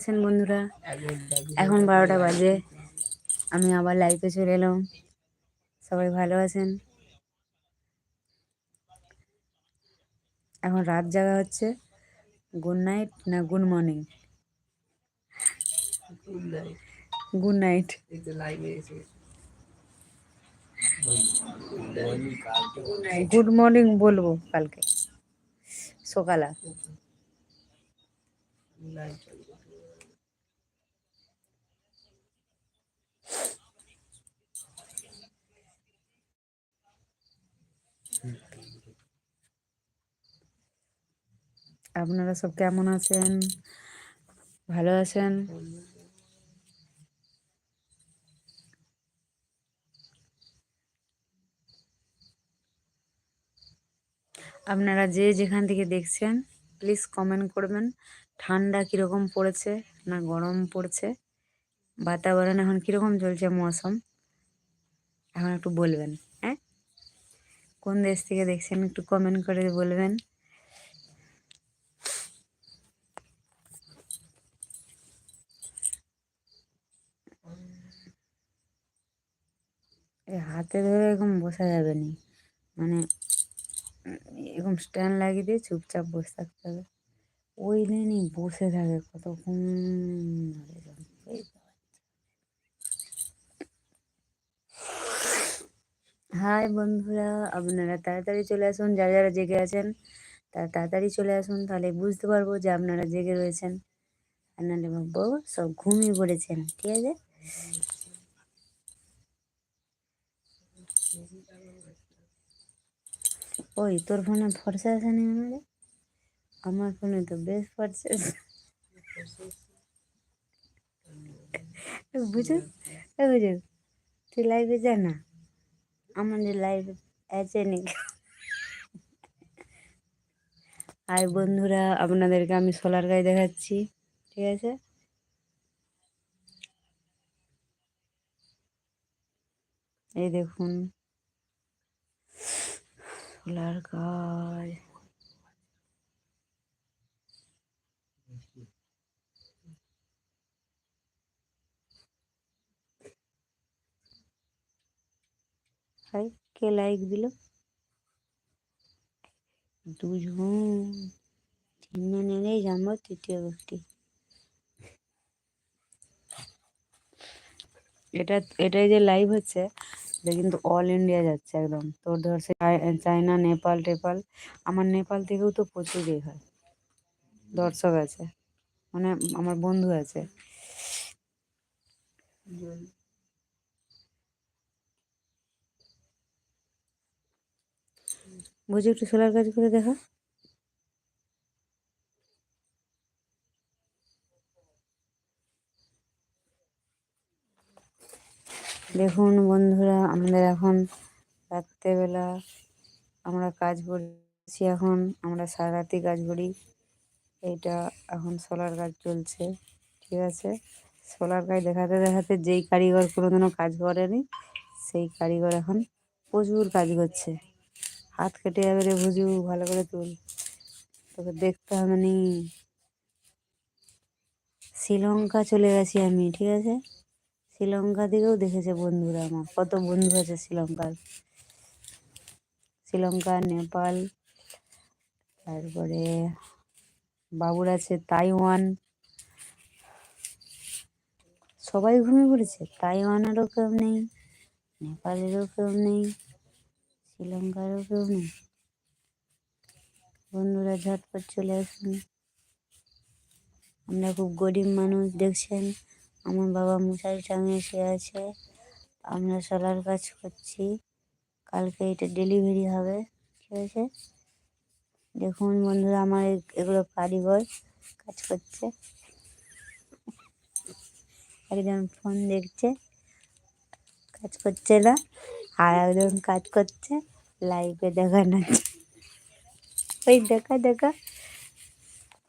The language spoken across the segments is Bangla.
আছেন বন্ধুরা? এখন বারোটা বাজে। আমি আবার লাইভে চলে এলাম। সবাই ভালো আছেন? এখন রাত জাগা হচ্ছে। গুড নাইট না good morning good night good morning বলব কালকে। সকালা। আপনারা সব কেমন আছেন? ভালো আছেন? আপনারা যে যেখান থেকে দেখছেন প্লিজ কমেন্ট করবেন। ঠান্ডা কীরকম পড়েছে না গরম পড়ছে? বাতাবরণ এখন কীরকম চলছে মৌসুম? এখন একটু বলবেন হ্যাঁ? কোন দেশ থেকে দেখছেন একটু কমেন্ট করে বলবেন। হাতে ধরে এরকম বসা যাবে না। মানে এরকম স্ট্যান্ড লাগিয়ে দিয়ে চুপচাপ বসে থাকতে হবে। ওই নেই বসে থাকে কতক্ষণ হাই বন্ধুরা, আপনারা তাড়াতাড়ি চলে আসুন। যারা যারা জেগে আছেন, তারা তাড়াতাড়ি চলে আসুন। তাহলে বুঝতে পারব যে আপনারা জেগে রয়েছেন। আর নাহলে সব ঘুমিয়ে পড়েছেন। ঠিক আছে? ওই তোর ফোনে ফর্সা আছে নি আমারে আমার ফোনে তো বেশ ফর্সা আছে। বুঝো? বুঝো? তুই লাইভে যা না। আমাদের লাইভ আছে নি আর বন্ধুরা, আপনাদেরকে আমি সোলার গায়ে দেখাচ্ছি, ঠিক আছে? এই দেখুন। সোলার গাছ হাই কে লাইক দিল? দুজন তিনজন এলেই জানব তৃতীয় ব্যক্তি। এটা, এটাই যে লাইভ হচ্ছে এটা কিন্তু অল ইন্ডিয়া যাচ্ছে একদম। তোর ধর সে চায়না, নেপাল, টেপাল, আমার নেপাল থেকেও তো প্রচুর এ হয়। দর্শক আছে। মানে আমার বন্ধু আছে। বুঝি একটু সোলার কাজ করে দেখা? দেখুন বন্ধুরা, আমাদের এখন রাত্রেবেলা আমরা কাজ করছি এখন, আমরা সারা রাতি কাজ করি। এটা এখন সোলার কাজ চলছে, ঠিক আছে? সোলার কাজ দেখাতে দেখাতে যেই কারিগর কোনোদিনও কাজ করেনি, সেই কারিগর এখন প্রচুর কাজ করছে। হাত কেটে যাবে রে ভুজু, ভালো করে তুল। তোকে দেখতে হবে নি। শ্রীলঙ্কা চলে গেছি আমি, ঠিক আছে? শ্রীলঙ্কা দিকেও দেখেছে বন্ধুরা আমার। কত বন্ধু আছে শ্রীলঙ্কার। শ্রীলঙ্কা, নেপাল, তারপরে বাবুর আছে তাইওয়ান। সবাই ঘুমিয়ে পড়েছে। তাইওয়ানেরও কেউ নেই, নেপালেরও কেউ নেই, শ্রীলঙ্কারও কেউ নেই। বন্ধুরা, ঝটপট চলে আসুন। আমরা খুব গরিব মানুষ, দেখছেন? আমার বাবা মশারি টাঙিয়ে শুয়ে আছে। আমরা সোলার কাজ করছি। কালকে এটা ডেলিভারি হবে, ঠিক আছে? দেখুন বন্ধুরা, আমার এগুলো কারিগর কাজ করছে। একজন ফোন দেখছে, কাজ করছে না, আর একজন কাজ করছে লাইভে দেখানো ওই দেখা দেখা।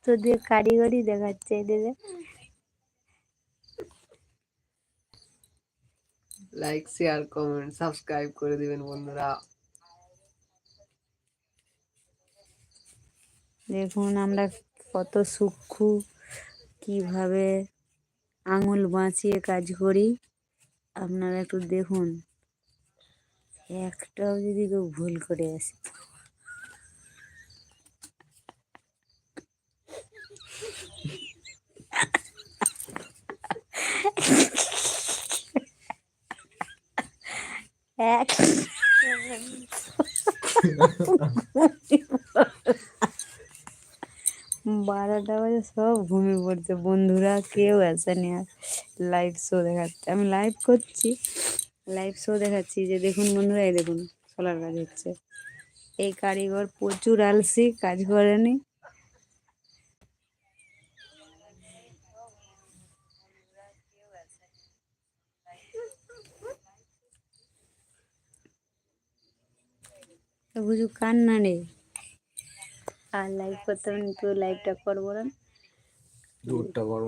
তোদের কারিগরি দেখাচ্ছে এদের। লাইক শেয়ার কমেন্ট সাবস্ক্রাইব করে দিবেন বন্ধুরা। দেখুন আমরা কত সূক্ষ্ম কীভাবে আঙুল বাঁচিয়ে কাজ করি। আপনারা একটু দেখুন। একটাও যদি কেউ ভুল করে আসে। এক বারোটা বাজে, সব ঘুমিয়ে পড়ছে। বন্ধুরা, কেউ আসেনি আর লাইভ শো দেখাচ্ছে। আমি লাইভ করছি। লাইভ শো দেখাচ্ছি যে, দেখুন বন্ধুরা, এই দেখুন সোলার কাজ হচ্ছে। এই কারিগর প্রচুর আলসি, কাজ করেনি। বুঝু কান্না নেই। আর লাইভ করতে কেউ লাইভটা করব না। দূরটা বড়